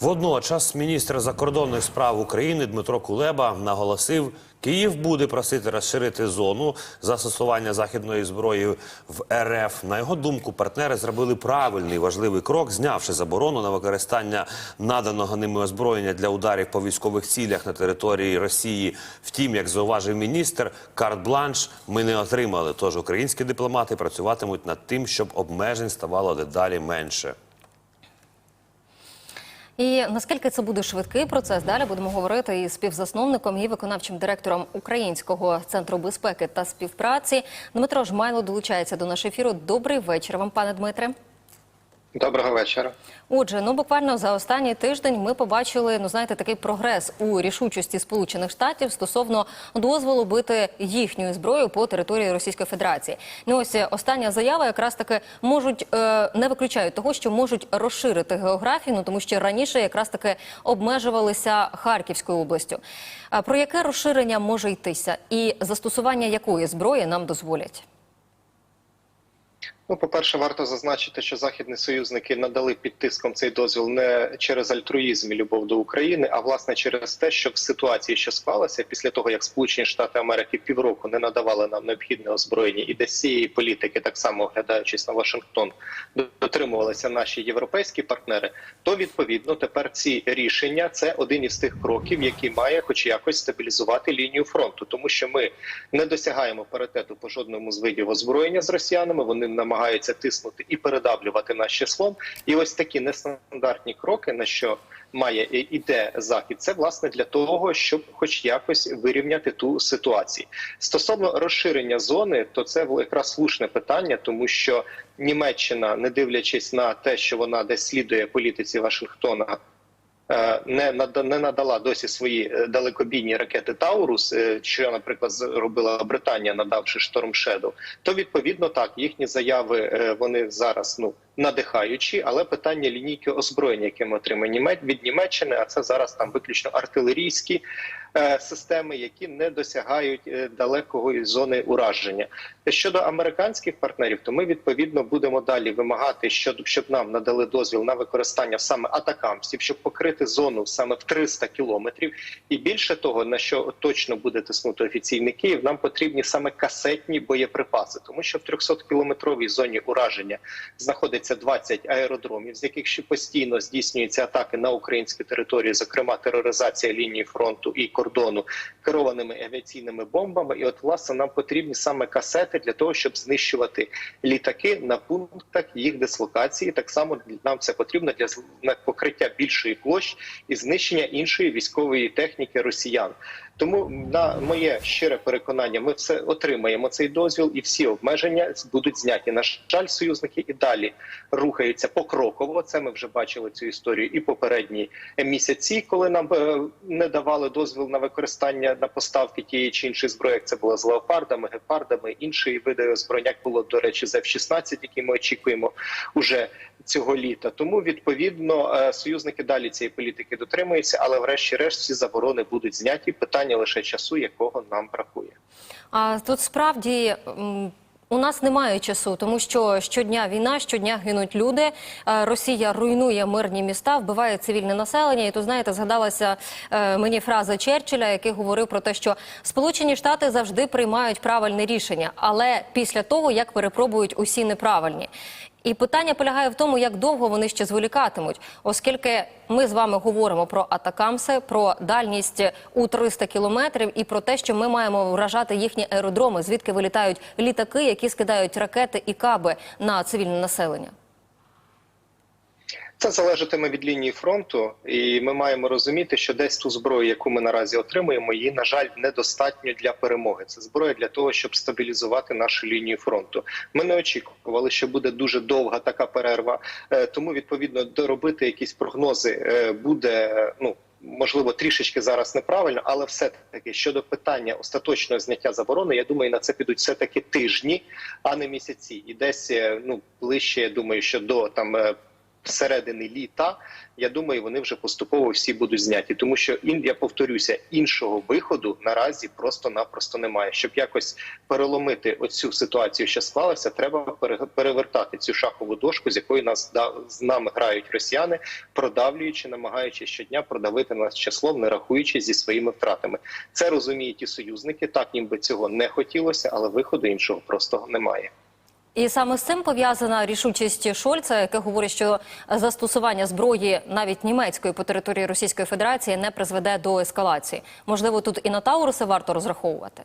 Водночас міністр закордонних справ України Дмитро Кулеба наголосив, Київ буде просити розширити зону застосування західної зброї в РФ. На його думку, партнери зробили правильний важливий крок, знявши заборону на використання наданого ними озброєння для ударів по військових цілях на території Росії. Втім, як зауважив міністр, карт-бланш ми не отримали. Тож українські дипломати працюватимуть над тим, щоб обмежень ставало дедалі менше. І наскільки це буде швидкий процес? Далі будемо говорити із співзасновником і виконавчим директором Українського центру безпеки та співпраці. Дмитро Жмайло долучається до нашого ефіру. Добрий вечір вам, пане Дмитре. Доброго вечора. Отже, ну буквально за останній тиждень ми побачили, ну знаєте, такий прогрес у рішучості Сполучених Штатів стосовно дозволу бити їхньою зброєю по території Російської Федерації. Ну ось е, остання заява якраз таки можуть е, не виключають того, що можуть розширити географію. Ну тому що раніше якраз таки обмежувалися Харківською областю. Про яке розширення може йтися, і застосування якої зброї нам дозволять? Ну, по-перше, варто зазначити, що західні союзники надали під тиском цей дозвіл не через альтруїзм і любов до України, а власне через те, що в ситуації, що склалася після того, як Сполучені Штати Америки півроку не надавали нам необхідне озброєння, і де з цієї політики, так само оглядаючись на Вашингтон, дотримувалися наші європейські партнери, то відповідно тепер ці рішення це один із тих кроків, який має, хоч якось, стабілізувати лінію фронту, тому що ми не досягаємо паритету по жодному з видів озброєння з росіянами. Вони намагаються тиснути і передавлювати нас числом. І ось такі нестандартні кроки, на що має іде захід, це власне для того, щоб, хоч якось, вирівняти ту ситуацію. Стосовно розширення зони, то це якраз слушне питання, тому що Німеччина, не дивлячись на те, що вона десь слідує політиці Вашингтона. Е, Не не надала досі свої е, далекобійні ракети Таурус, е, що, наприклад, зробила Британія, надавши Шторм Шедоу, то відповідно так їхні заяви вони зараз ну надихаючі, але питання лінійки озброєння, яке ми отримаємо від Німеччини, а це зараз там виключно артилерійські е, системи, які не досягають е, далекої зони ураження. Щодо американських партнерів, то ми відповідно будемо далі вимагати, щоб, щоб нам надали дозвіл на використання саме атакамсів, щоб покрити зону саме в 300 кілометрів. І більше того, на що точно буде тиснути офіційний Київ, нам потрібні саме касетні боєприпаси, тому що в 300 кілометровій зоні ураження знаходиться 20 аеродромів, з яких ще постійно здійснюються атаки на українські території, зокрема тероризація лінії фронту і кордону керованими авіаційними бомбами. І от власне нам потрібні саме касети для того, щоб знищувати літаки на пунктах їх дислокації. Так само нам це потрібно для покриття більшої площі і знищення іншої військової техніки росіян. Тому на моє щире переконання, ми все отримаємо цей дозвіл, і всі обмеження будуть зняті. На жаль, союзники і далі рухаються покроково. Це ми вже бачили цю історію і попередні місяці, коли нам е, не давали дозвіл на використання на поставки тієї чи іншої зброї. як Це було з леопардами, гепардами, інші види озброєння як було до речі з F-16, які ми очікуємо уже цього літа. Тому відповідно е, союзники далі цієї політики дотримуються, але врешті-решт ці заборони будуть зняті. Питання лише часу, якого нам бракує. А тут справді. У нас немає часу, тому що щодня війна, щодня гинуть люди. Е, Росія руйнує мирні міста, вбиває цивільне населення. І тут знаєте, згадалася е, мені фраза Черчилля, який говорив про те, що Сполучені Штати завжди приймають правильне рішення, але після того як перепробують усі неправильні. І питання полягає в тому, як довго вони ще зволікатимуть, оскільки ми з вами говоримо про атакамси, про дальність у 300 кілометрів і про те, що ми маємо вражати їхні аеродроми, звідки вилітають літаки, які скидають ракети і каби на цивільне населення. Це залежатиме від лінії фронту, і ми маємо розуміти, що десь ту зброю, яку ми наразі отримуємо, її на жаль недостатньо для перемоги. Це зброя для того, щоб стабілізувати нашу лінію фронту. Ми не очікували, що буде дуже довга така перерва. Е, Тому відповідно доробити якісь прогнози е, буде ну. Можливо, трішечки зараз неправильно, але все таки щодо питання остаточного зняття заборони, я думаю, на це підуть все таки тижні, а не місяці. І десь е, ну ближче, я думаю, що до там середини літа, я думаю, вони вже поступово всі будуть зняті, тому що я повторюся, іншого виходу наразі просто-напросто немає. Щоб якось переломити оцю ситуацію, що склалася, треба перевертати цю шахову дошку, з якої нас з нами грають росіяни, продавлюючи, намагаючись щодня продавити нас числом, не рахуючи зі своїми втратами. Це розуміють і союзники. Так їм би цього не хотілося, але виходу іншого просто немає. І саме з цим пов'язана рішучість Шольца, яке говорить, що застосування зброї навіть німецької по території Російської Федерації не призведе до ескалації. Можливо, тут і на Тауруси варто розраховувати.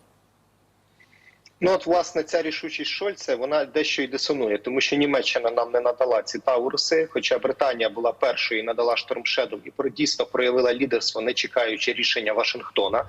Ну от власне ця рішучість Шольца вона дещо й дисонує, тому що Німеччина нам не надала ці тауруси. Хоча Британія була першою і надала штормшедом і про- дійсно проявила лідерство, не чекаючи рішення Вашингтона.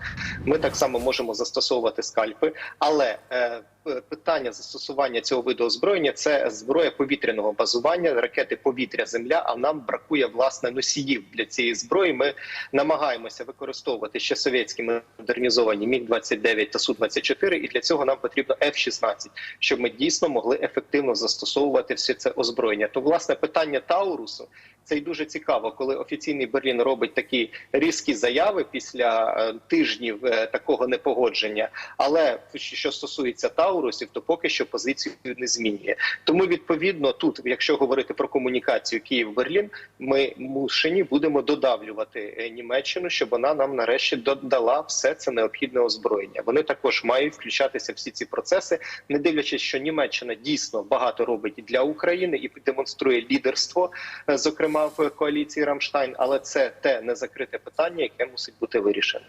Ми так само можемо застосовувати скальпи, але е, питання застосування цього виду озброєння це зброя повітряного базування, ракети повітря-земля. А нам бракує власне носіїв для цієї зброї. Ми намагаємося використовувати ще совєтські модернізовані міг 29 та су 24 і для цього нам потрібно F-16, щоб ми дійсно могли ефективно застосовувати все це озброєння. То власне питання Таурусу. Це й дуже цікаво, коли офіційний Берлін робить такі різкі заяви після е, тижнів е, такого непогодження. Але що стосується Таурусів, то поки що позицію не змінює. Тому відповідно тут, якщо говорити про комунікацію Київ-Берлін, ми мушені будемо додавлювати е, Німеччину, щоб вона нам нарешті додала все це необхідне озброєння. Вони також мають включатися всі ці процеси, не дивлячись, що Німеччина дійсно багато робить для України і демонструє лідерство, е, зокрема в коаліції Рамштайн. Але це те незакрите питання, яке мусить бути вирішене.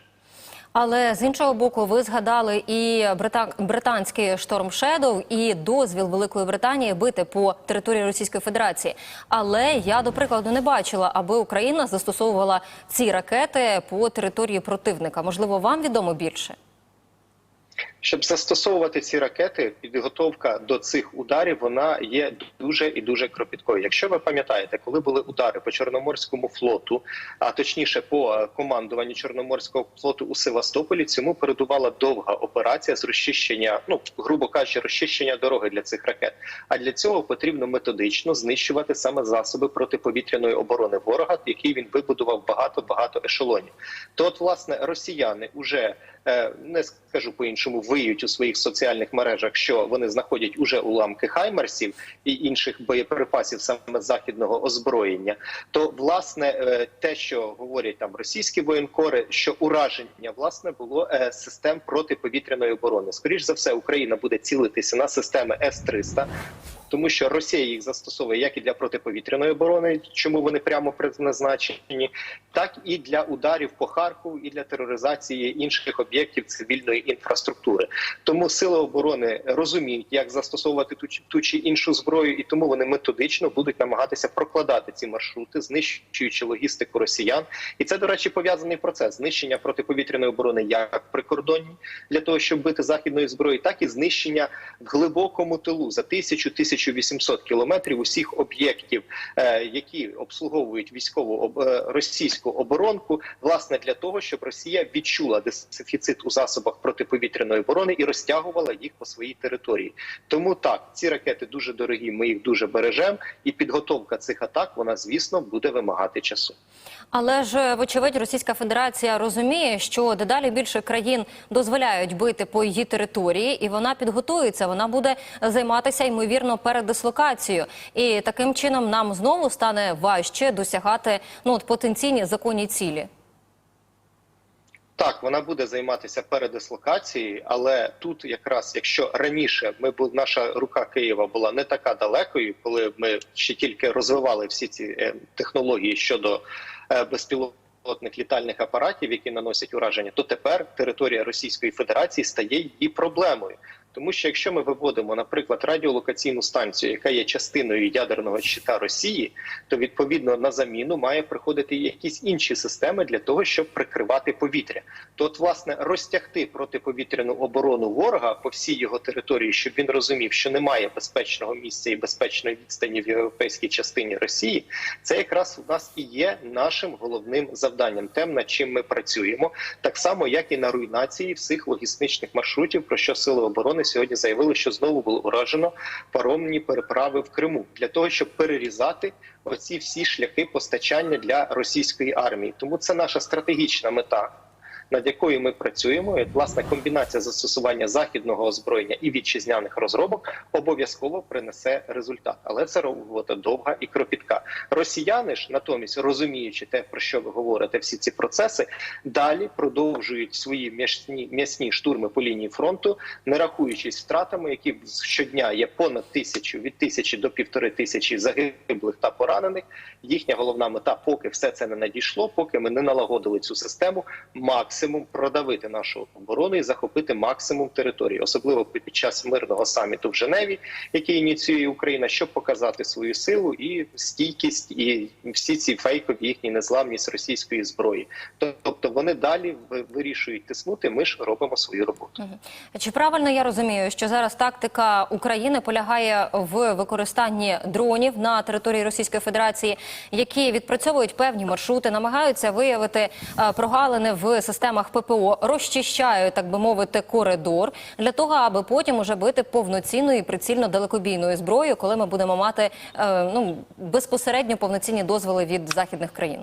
Але з іншого боку, ви згадали і брита... британський Storm Shadow, і дозвіл Великої Британії бити по території Російської Федерації. Але я, до прикладу, не бачила, аби Україна застосовувала ці ракети по території противника. Можливо, вам відомо більше? Щоб застосовувати ці ракети, підготовка до цих ударів вона є дуже і дуже кропіткою. Якщо ви пам'ятаєте, коли були удари по Чорноморському флоту, а точніше по е, командуванню Чорноморського флоту у Севастополі, цьому передувала довга операція з розчищення, ну грубо кажучи, розчищення дороги для цих ракет. А для цього потрібно методично знищувати саме засоби протиповітряної оборони ворога, який він вибудував багато багато ешелонів. То, от, власне, росіяни уже е, не скажу по іншому, виють у своїх соціальних мережах, що вони знаходять уже уламки хаймерсів і інших боєприпасів саме західного озброєння. То власне е, те, що говорять там російські воєнкори, що ураження власне було е, систем протиповітряної оборони. Скоріш за все, Україна буде цілитися на системи С-300, тому що Росія їх застосовує як і для протиповітряної оборони, чому вони прямо призначені, так і для ударів по Харкову, і для тероризації інших об'єктів цивільної інфраструктури. Тому сили оборони розуміють, як застосовувати ту, ту чи іншу зброю, і тому вони методично будуть намагатися прокладати ці маршрути, знищуючи логістику росіян. І це, до речі, пов'язаний процес знищення протиповітряної оборони як при кордоні для того, щоб бити західної зброї, так і знищення в глибокому тилу за 1000-1800 кілометрів усіх об'єктів, е, які обслуговують військову е, російську оборонку, власне для того, щоб Росія відчула дефіцит у засобах протиповітряної оборони і розтягувала їх по своїй території. Тому так ці ракети дуже дорогі. Ми їх дуже бережемо, і підготовка цих атак вона звісно буде вимагати часу. Але ж вочевидь Російська Федерація розуміє, що дедалі більше країн дозволяють бити по її території, і вона підготується. Вона буде займатися ймовірно передислокацією. І таким чином нам знову стане важче досягати ну от потенційні законні цілі. Так, вона буде займатися передислокацією, але тут якраз якщо раніше ми наша рука Києва була не така далекою, коли ми ще тільки розвивали всі ці е, технології щодо е, безпілотних літальних апаратів, які наносять ураження, то тепер територія Російської Федерації стає її проблемою. Тому що якщо ми виводимо, наприклад, радіолокаційну станцію, яка є частиною ядерного щита Росії, то відповідно на заміну має приходити якісь інші системи для того, щоб прикривати повітря. То, власне, розтягти протиповітряну оборону ворога по всій його території, щоб він розумів, що немає безпечного місця і безпечної відстані в європейській частині Росії, це якраз у нас і є нашим головним завданням, тем, над чим ми працюємо, так само як і на руйнації всіх логістичних маршрутів, про що сили оборони оборони сьогодні заявили, що знову було уражено паромні переправи в Криму для того, щоб перерізати оці всі шляхи постачання для російської армії. Тому це наша стратегічна мета. Над якою ми працюємо, і власне комбінація застосування західного озброєння і вітчизняних розробок обов'язково принесе результат, але це робота довга і кропітка. Росіяни ж натомість розуміючи те, про що ви говорите, всі ці процеси далі продовжують свої м'ясні м'ясні штурми по лінії фронту, не рахуючись втратами, які щодня є понад тисячу від тисячі до півтори тисячі загиблих та поранених. Їхня головна мета, поки все це не надійшло, поки ми не налагодили цю систему, максимум продавити нашу оборону і захопити максимум території, особливо під час мирного саміту в Женеві, який ініціює Україна, щоб показати свою силу і стійкість, і всі ці фейкові їхні незламність російської зброї. Тобто вони далі ви- вирішують тиснути. Ми ж робимо свою роботу. Чи правильно я розумію, що зараз тактика України полягає в використанні дронів на території Російської Федерації, які відпрацьовують певні маршрути, намагаються виявити е, прогалини в системах ППО, розчищають, так би мовити, коридор для того, аби потім уже бити повноцінною і прицільно далекобійною зброєю, коли ми будемо мати е, ну безпосередньо повноцінні дозволи від західних країн.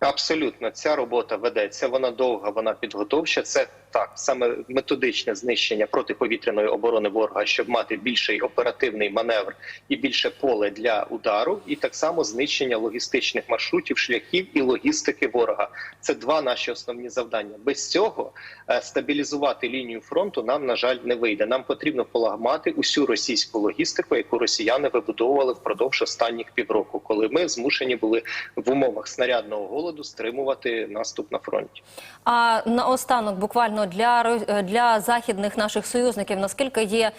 Абсолютно, ця робота ведеться. Вона довга, вона підготовча. Це так саме методичне знищення протиповітряної оборони ворога, щоб мати більший оперативний маневр і більше поле для удару, і так само знищення логістичних маршрутів, шляхів і логістики ворога. Це два наші основні завдання. Без цього е, стабілізувати лінію фронту нам на жаль не вийде. Нам потрібно полагмати усю російську логістику, яку росіяни вибудовували впродовж останніх півроку, коли ми змушені були в умовах снарядного голоду стримувати наступ на фронті. А наостанок, буквально для ро- для західних наших союзників, наскільки є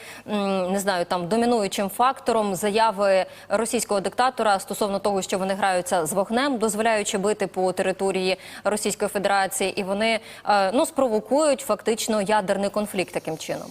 не знаю, там домінуючим фактором заяви російського диктатора стосовно того, що вони граються з вогнем, дозволяючи бити по території Російської Федерації, і вони е, ну спровокують фактично ядерний конфлікт таким чином.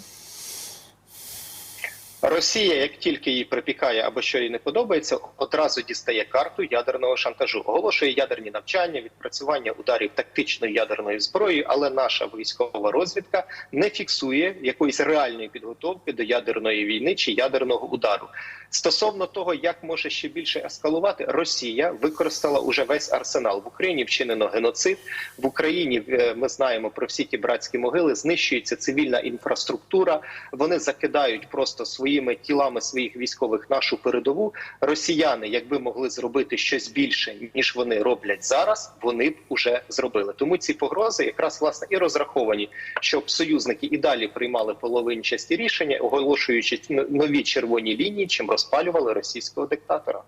Росія, як тільки їй припікає або що їй не подобається, одразу дістає карту ядерного шантажу, оголошує ядерні навчання, відпрацювання ударів тактичною ядерною зброєю, але наша військова розвідка не фіксує якоїсь реальної підготовки до ядерної війни чи ядерного удару. Стосовно того, як може ще більше ескалувати, Росія використала уже весь арсенал в Україні. Вчинено геноцид в Україні. е, Ми знаємо про всі ті братські могили. Знищується цивільна інфраструктура. Вони закидають просто своїми тілами своїх військових нашу передову. Росіяни, якби могли зробити щось більше ніж вони роблять зараз, вони б уже зробили. Тому ці погрози якраз власне і розраховані, щоб союзники і далі приймали половинчасті рішення, оголошуючи нові червоні лінії, чим розпалювали російського диктатора.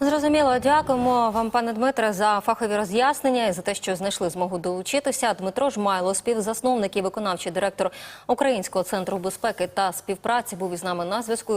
Зрозуміло, дякуємо вам, пане Дмитре, за фахові роз'яснення і за те, що знайшли змогу долучитися. Дмитро Жмайло, співзасновник і виконавчий директор Українського центру безпеки та співпраці, був із нами на зв'язку.